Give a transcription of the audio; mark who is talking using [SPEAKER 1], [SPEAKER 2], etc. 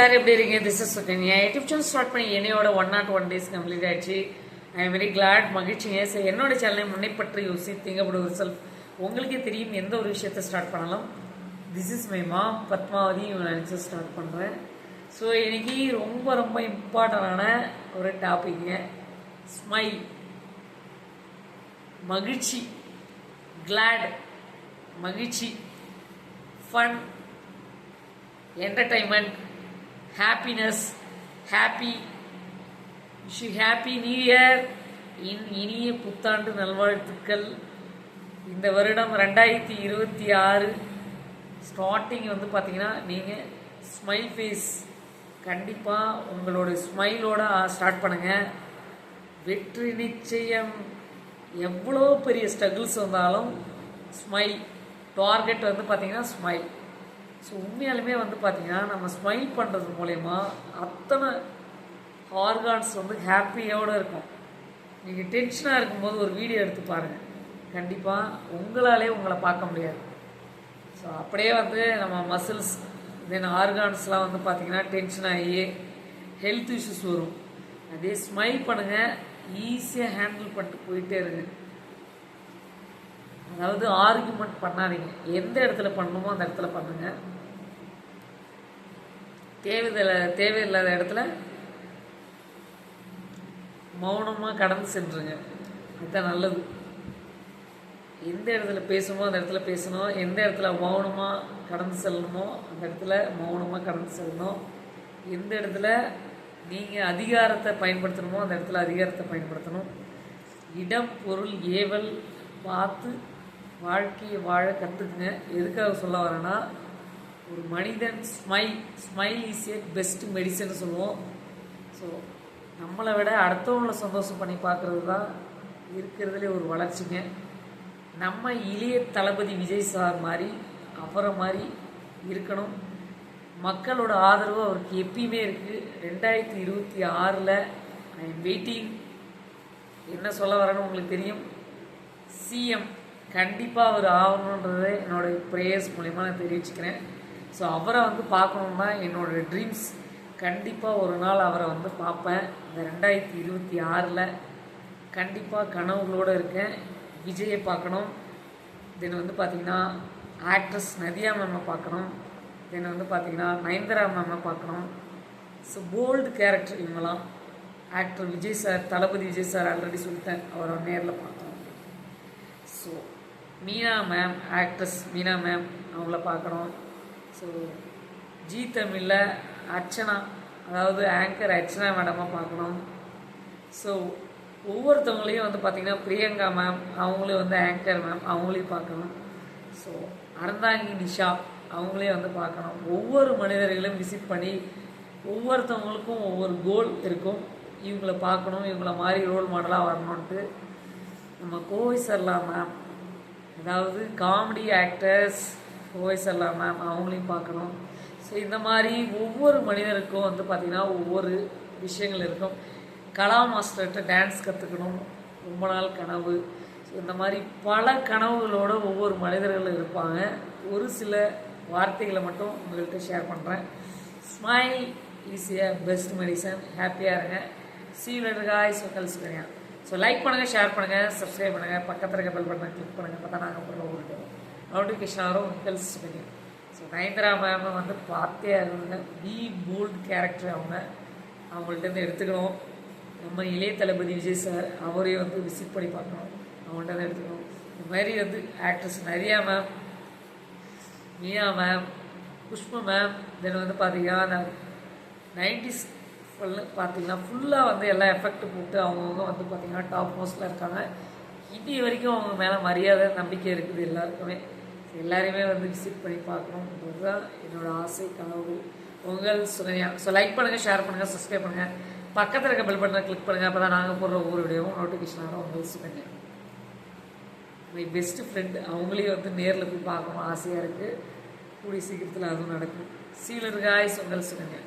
[SPEAKER 1] எல்லாரும் எப்படி இருக்கீங்க? This is Sukanya YouTube channel start பண்ணி என்னையோட one not one days complete ஆயிடுச்சு. ஐ எம் வெரி கிளாட் மகிழ்ச்சிங்க. சார் என்னோட சேனலை முன்னை பற்றி யோசி திங்கப்பட ஒரு செல்ஃப் உங்களுக்கே தெரியும் எந்த ஒரு விஷயத்தை ஸ்டார்ட் பண்ணலாம். திஸ் இஸ் மை மா பத்மாவதி. இவங்க நினச்சி ஸ்டார்ட் பண்ணுறேன் ஸோ இன்னைக்கு ரொம்ப ரொம்ப இம்பார்ட்டண்டான ஒரு டாபிக்ங்க ஸ்மைல் மகிழ்ச்சி. கிளாட் மகிழ்ச்சி. Fun entertainment happiness happy wish happy new year in இனிய புத்தாண்டு நல்வாழ்த்துக்கள். இந்த வருடம் ரெண்டாயிரத்தி இருபத்தி ஆறு ஸ்டார்டிங் வந்து பார்த்தீங்கன்னா நீங்கள் ஸ்மைல் ஃபேஸ் கண்டிப்பாக உங்களோட ஸ்மைலோட ஸ்டார்ட் பண்ணுங்கள் வெற்றி நிச்சயம். எவ்வளோ பெரிய ஸ்ட்ரகிள்ஸ் வந்தாலும் ஸ்மைல் டார்கெட் வந்து பார்த்தீங்கன்னா ஸ்மைல் ஸோ உண்மையாலுமே வந்து பார்த்திங்கன்னா நம்ம ஸ்மைல் பண்ணுறது மூலயமா அத்தனை ஆர்கான்ஸ் வந்து ஹாப்பியோடு இருக்கும். நீங்கள் டென்ஷனாக இருக்கும்போது ஒரு வீடியோ எடுத்து பாருங்கள் கண்டிப்பாக உங்களாலே உங்களை பார்க்க முடியாது. ஸோ அப்படியே வந்து நம்ம மசில்ஸ் தென் ஆர்கான்ஸ்லாம் வந்து பார்த்திங்கன்னா டென்ஷன் ஆகி ஹெல்த் இஷ்யூஸ் வரும். அதே ஸ்மைல் பண்ணுங்கள் ஈஸியாக ஹேண்டில் பண்ணிட்டு போயிட்டே இருங்க. அதாவது ஆர்குமெண்ட் பண்ணாதீங்க. எந்த இடத்துல பண்ணணுமோ அந்த இடத்துல பண்ணுங்க. தேவையில்ல தேவையில்லாத இடத்துல மௌனமாக கடந்து சென்றுங்க அதுதான் நல்லது. எந்த இடத்துல பேசணுமோ அந்த இடத்துல பேசணும். எந்த இடத்துல மௌனமாக கடந்து செல்லணுமோ அந்த இடத்துல மௌனமாக கடந்து செல்லணும். எந்த இடத்துல நீங்கள் அதிகாரத்தை பயன்படுத்தணுமோ அந்த இடத்துல அதிகாரத்தை பயன்படுத்தணும். இடம் பொருள் ஏவல் பார்த்து வாழ்க்கையை வாழ கற்றுக்குங்க எதுக்காக சொல்ல வரேன்னா ஒரு மனிதன் smile smile is a best medicine சொல்லுவோம். ஸோ நம்மளை விட அடுத்தவங்கள சந்தோஷம் பண்ணி பார்க்குறது தான் இருக்கிறதுலே ஒரு வளர்ச்சிங்க. நம்ம இளைய தளபதி விஜய் சார் மாதிரி அவரை மாதிரி இருக்கணும். மக்களோட ஆதரவு அவருக்கு எப்பயுமே இருக்குது ரெண்டாயிரத்தி இருபத்தி ஆறில் ஐ எம் வெயிட்டிங் என்ன சொல்ல வரேன்னு உங்களுக்கு தெரியும்? சிஎம் கண்டிப்பாக அவர் ஆகணுன்றதை என்னோட ப்ரேயர்ஸ் மூலிமா நான் தெரிவிச்சுக்கிறேன். ஸோ அவரை வந்து பார்க்கணுன்னா என்னோட ட்ரீம்ஸ் கண்டிப்பாக ஒரு நாள் அவரை வந்து பார்ப்பேன். இந்த ரெண்டாயிரத்தி இருபத்தி ஆறில் கண்டிப்பாக கனவுகளோடு இருக்கேன். விஜயை பார்க்கணும். தென் வந்து பார்த்திங்கன்னா ஆக்ட்ரஸ் நதியா மேமை பார்க்கணும். தென் வந்து பார்த்திங்கன்னா நயன்தரா மேமை பார்க்கணும். ஸோ போல்டு கேரக்டர் இவங்களாம் actor Vijay sir Thalapathy Vijay sir already சொல்லிட்டேன் அவரை நேரில் பார்க்கணும். So Meena ma'am actress Meena ma'am அவங்கள பார்க்கணும். ஸோ ஜி தமிழில் அர்ச்சனா அதாவது ஆங்கர் அர்ச்சனா மேடமாக பார்க்கணும். ஸோ ஒவ்வொருத்தவங்களையும் வந்து பார்த்திங்கன்னா பிரியங்கா மேம் அவங்களையும் வந்து ஆங்கர் மேம் அவங்களையும் பார்க்கணும். ஸோ அறந்தாங்கி நிஷா அவங்களையும் வந்து பார்க்கணும். ஒவ்வொரு மனிதர்களும் விசிட் பண்ணி ஒவ்வொருத்தவங்களுக்கும் ஒவ்வொரு கோல் இருக்கும். இவங்கள பார்க்கணும் இவங்கள மாதிரி ரோல் மாடலாக வரணுன்ட்டு நம்ம கோவை சர்லா மேம் அதாவது காமெடி ஆக்டர்ஸ் கோவை எல்லாம் மேம் அவங்களையும் பார்க்கணும். ஸோ இந்த மாதிரி ஒவ்வொரு மனிதருக்கும் வந்து பார்த்திங்கன்னா ஒவ்வொரு விஷயங்கள் இருக்கும். கலா மாஸ்டர்கிட்ட டான்ஸ் கற்றுக்கணும் ரொம்ப நாள் கனவு. ஸோ இந்த மாதிரி பல கனவுகளோட ஒவ்வொரு மனிதர்களும் இருப்பாங்க. ஒரு சில வார்த்தைகளை மட்டும் உங்கள்கிட்ட ஷேர் பண்ணுறேன் ஸ்மைல் ஈஸியாக பெஸ்ட் மெடிசன் ஹாப்பியாக இருங்க. சி லெட்டர் காய்ஸ் கல் ஸோ லைக் பண்ணுங்கள் ஷேர் பண்ணுங்கள் சப்ஸ்கிரைப் பண்ணுங்கள் பக்கத்தில் இருக்க பெல் பட்டனை கிளிக் பண்ணுங்கள் பார்த்தா நாங்கள் போடுற ஒரு நோட்டிஃபிகேஷன் வரும் உங்கள் பண்ணி ஸோ நயன்தரா மேம் வந்து பார்த்தே ஆகணுங்க. பி போல்ட் கேரக்டர் அவங்க. அவங்கள்ட்ட எடுத்துக்கணும். நம்ம இளைய தளபதி விஜய் சார் அவரையும் வந்து விசிட் பண்ணி பார்க்கணும். அவங்கள்ட்ட தான் எடுத்துக்கணும். இந்த மாதிரி வந்து ஆக்ட்ரஸ் நிறையா ma'am Mia ma'am Pushpa ma'am then வந்து பார்த்தீங்கன்னா நைன்டிஸ் ஃபுல்லு பார்த்தீங்கன்னா ஃபுல்லாக வந்து எல்லா எஃபெக்ட் போட்டு அவங்கவுங்க வந்து பார்த்திங்கன்னா டாப் மோஸ்ட்டில் இருக்காங்க. இது வரைக்கும் அவங்க மேலே மரியாதை நம்பிக்கை இருக்குது எல்லாருக்குமே. எல்லாரையுமே வந்து விசிட் பண்ணி பார்க்கணும். தான் என்னோடய ஆசை கனவு. உங்கள் சுகன்யா. ஸோ லைக் பண்ணுங்கள் ஷேர் பண்ணுங்கள் சப்ஸ்கிரைப் பண்ணுங்கள் பக்கத்தில் இருக்க பெல் பட்டனை கிளிக் பண்ணுங்கள் அப்போ தான் நாங்கள் போடுற ஒவ்வொரு வீடியோவும் நோட்டிஃபிகேஷன் வரும். உங்கள் சுகன்யா மை பெஸ்ட்டு ஃப்ரெண்டு அவங்களையும் வந்து நேரில் போய் பார்க்கணும். ஆசையாக இருக்குது கூடிய சீக்கிரத்தில் அதுவும் நடக்கும். சீலர் காய்ஸ் உங்கள் சுகன்யா.